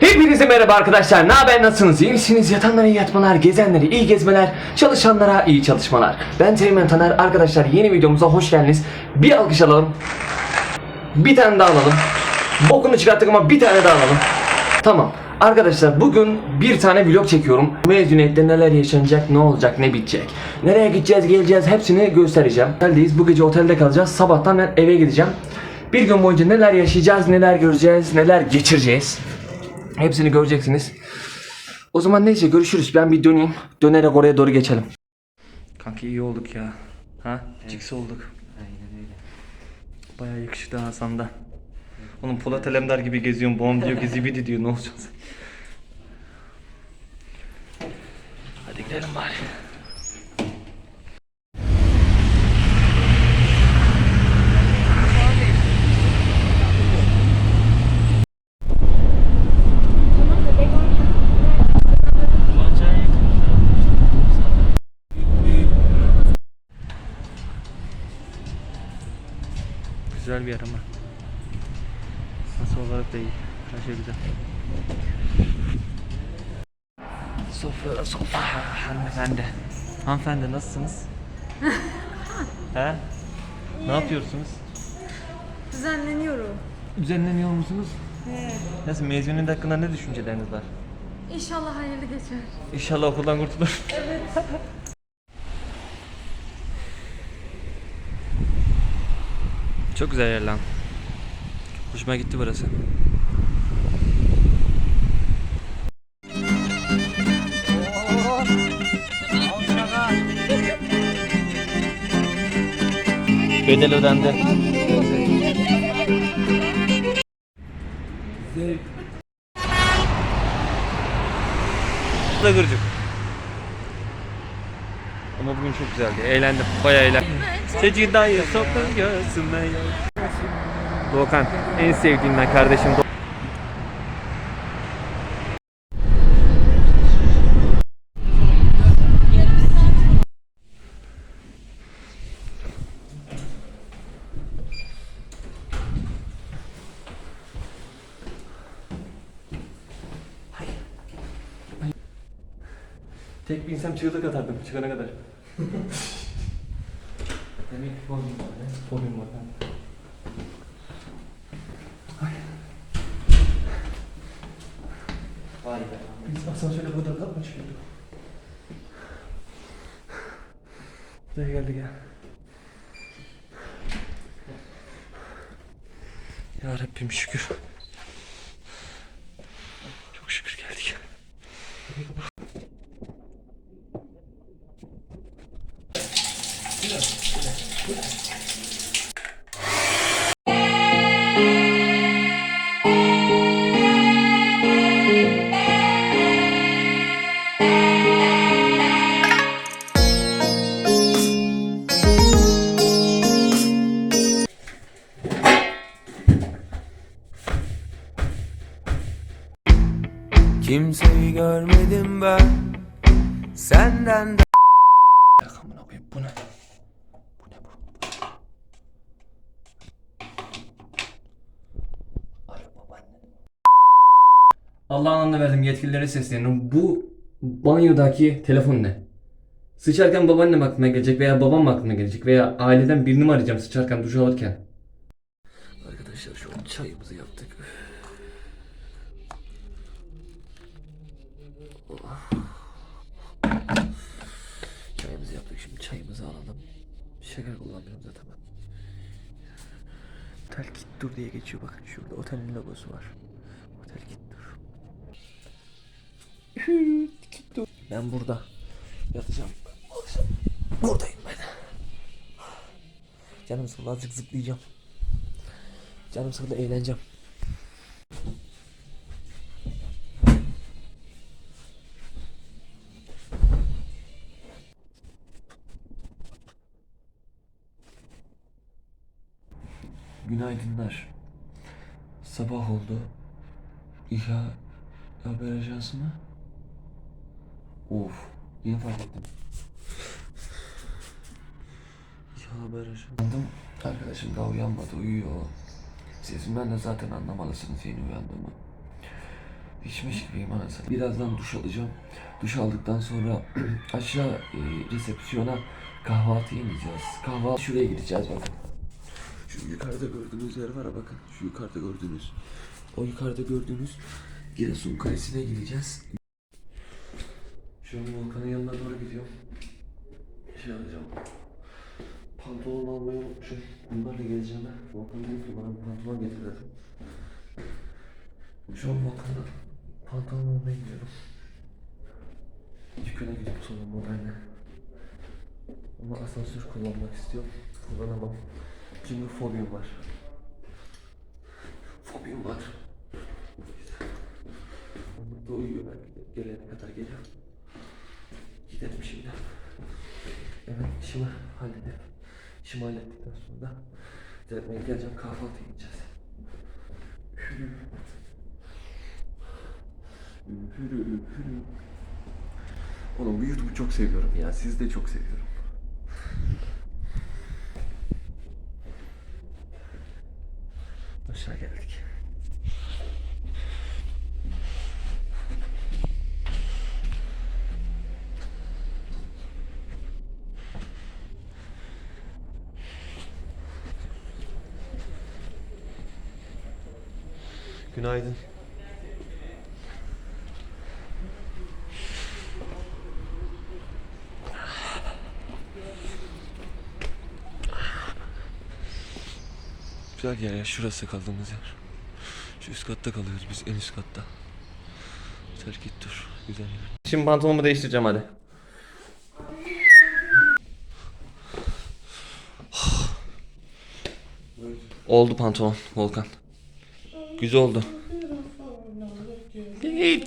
Hepinize merhaba arkadaşlar. Ne haber? Nasılsınız? İyi misiniz? Yatanlara iyi yatmalar, gezenlere iyi gezmeler, çalışanlara iyi çalışmalar. Ben Teğmen Taner. Arkadaşlar yeni videomuza hoş geldiniz. Bir alkış alalım. Bir tane daha alalım. Bokunu çıkarttık ama bir tane daha alalım. Tamam. Arkadaşlar bugün bir tane vlog çekiyorum. Mezuniyette neler yaşanacak, ne olacak, ne bitecek. Nereye gideceğiz, geleceğiz hepsini göstereceğim. Oteldeyiz. Bu gece otelde kalacağız. Sabahtan ben eve gideceğim. Bir gün boyunca neler yaşayacağız, neler göreceğiz, neler geçireceğiz. Hepsini göreceksiniz. O zaman neyse görüşürüz. Ben bir döneyim. Dönerek oraya doğru geçelim. Kanki iyi olduk ya. Ha? Ciksi olduk. Aynen öyle. Bayağı yakışıklı Hasan da. Onun Polat Alemdar gibi geziyorum. Bom diyor ki zibidi diyor. Ne olacak? Hadi gidelim bari. Güzel bir yer ama. Nasıl olarak da iyi. Her şey güzel. Sofra, sofra. Hanımefendi. Hanımefendi nasılsınız? He? Ne yapıyorsunuz? Düzenleniyorum. Düzenleniyor musunuz? He. Nasıl mezuniyet hakkında ne düşünceleriniz var? İnşallah hayırlı geçer. İnşallah okuldan kurtulur. Evet. Çok güzel yer lan. Hoşuma gitti burası. Bedel ödendi. da gırcık. Ama bugün çok güzeldi. Eğlendim. Bayağı eğlendim. Sokuyorsun ya. Doğukan en sevdiğinden kardeşim Do- Tek bir insan çığlık atardım çıkana kadar. Demek ki fobim var. Fobim var. Ay. Vay be. Biz asansöre bu kadar mı çıkıyorduk? Buraya geldik ya. Ya Rabbim şükür. Çok şükür geldik. Kimseyi görmedim ben. Senden de Ya amına koyayım bu ne? Bu ne bu? Alo babaanne. Allah'ın anını verdim yetkililere sesleniyorum. Bu banyodaki telefon ne? Sıçarken babaannem aklıma gelecek veya babam aklıma gelecek veya aileden birini mi arayacağım sıçarken duş alırken? Arkadaşlar şu an çayımızı yaptık. Çayımızı yaptık şimdi çayımızı alalım. Şeker kullanmıyorum zaten ben. Otel Kittur diye geçiyor bakın şurada otelin logosu var. Ben burada yatacağım. Buradayım ben. Canım sıkıldı azıcık zıplayacağım. Canım sıkıldı eğleneceğim. Günaydınlar. Sabah oldu. İHA haber ajansı mı? Of, yeni fark ettim. İHA haber. Uyandım. Arkadaşım daha uyanmadı, uyuyor. Sesimden de zaten anlamalısınız yeni uyandığımı. içmiş gibiyim anasını. Birazdan duş alacağım. Duş aldıktan sonra aşağı e, resepsiyona kahvaltıya ineceğiz. Kahvaltı şuraya gideceğiz bakın. Şu yukarıda gördüğünüz yer var ya bakın. Şu yukarıda gördüğünüz. O yukarıda gördüğünüz Giresun Kalesi'ne gideceğiz. Şu an Volkan'ın yanına doğru gidiyorum. Şey alacağım. Pantolon almayı unutmuşum. Bunlarla geleceğim ben. Volkan dedi ki bana bir pantolon getir dedi. Şu an Volkan'da pantolon almaya gidiyorum. Dükkana gidip sonra modayla. Ama asansör kullanmak istiyorum. Kullanamam. Çünkü fobim var. Fobim var. Burada uyuyor ben gelene kadar geliyor. Gidelim şimdi. Evet işimi halledip işimi hallettikten sonra da düzeltmeye geleceğim kahvaltı yiyeceğiz. Hürü. Hürü hürü. Oğlum bu YouTube'u çok seviyorum ya. Sizi de çok seviyorum. Aşağı geldik. Günaydın. Güzel yer ya. Şurası kaldığımız yer. Şu üst katta kalıyoruz biz en üst katta. Terk git dur. Güzel yer. Şimdi pantolonumu değiştireceğim hadi. Oldu pantolon Volkan. Güzel oldu.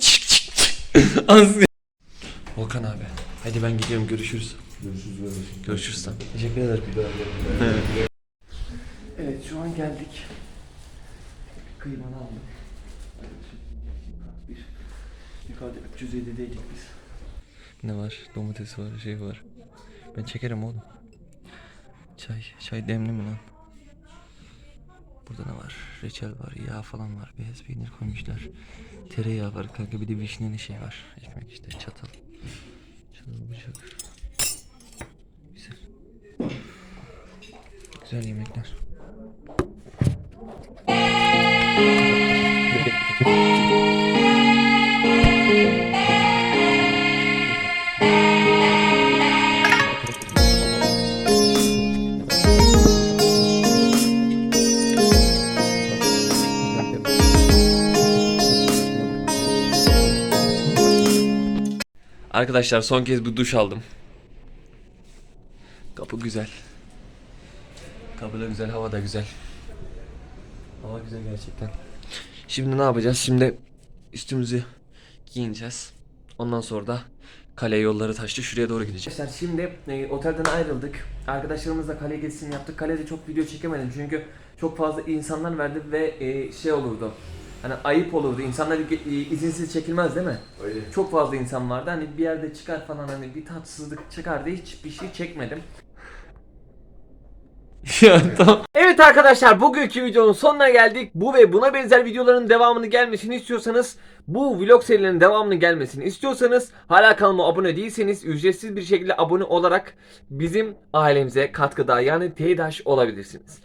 Çık çık çık. Volkan abi. Hadi ben gidiyorum görüşürüz. Görüşürüz görüşürüz. Görüşürüz tamam. Teşekkür ederim. Evet şu an geldik. Kıymanı aldım. Bir. Yukarıda 307'deydik biz. Ne var? Domates var, şey var. Ben çekerim oğlum. Çay, çay demli mi lan? Burada ne var? Reçel var, yağ falan var, beyaz peynir koymuşlar. Tereyağı var kanka bir de vişneli şey var. Ekmek işte çatal. Çatal bıçak. Güzel. Güzel yemekler. Arkadaşlar son kez bir duş aldım. Kapı güzel. Kapı da güzel, hava da güzel. Hava güzel gerçekten. Şimdi ne yapacağız? Şimdi üstümüzü giyineceğiz. Ondan sonra da kale yolları taştı. Şuraya doğru gideceğiz. Arkadaşlar şimdi e, otelden ayrıldık. Arkadaşlarımızla kale gezisini yaptık. Kalede çok video çekemedim çünkü çok fazla insanlar verdi ve e, şey olurdu. Hani ayıp olurdu. İnsanlar izinsiz çekilmez değil mi? Öyle. Çok fazla insan vardı. Hani bir yerde çıkar falan hani bir tatsızlık çıkardı. Hiçbir şey çekmedim. ya tamam. Evet arkadaşlar bugünkü videonun sonuna geldik. Bu ve buna benzer videoların devamını gelmesini istiyorsanız bu vlog serilerinin devamını gelmesini istiyorsanız hala kanalıma abone değilseniz ücretsiz bir şekilde abone olarak bizim ailemize katkıda yani teydaş olabilirsiniz.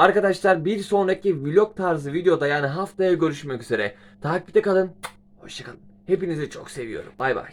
Arkadaşlar bir sonraki vlog tarzı videoda yani haftaya görüşmek üzere. Takipte kalın. Hoşçakalın. Hepinizi çok seviyorum. Bay bay.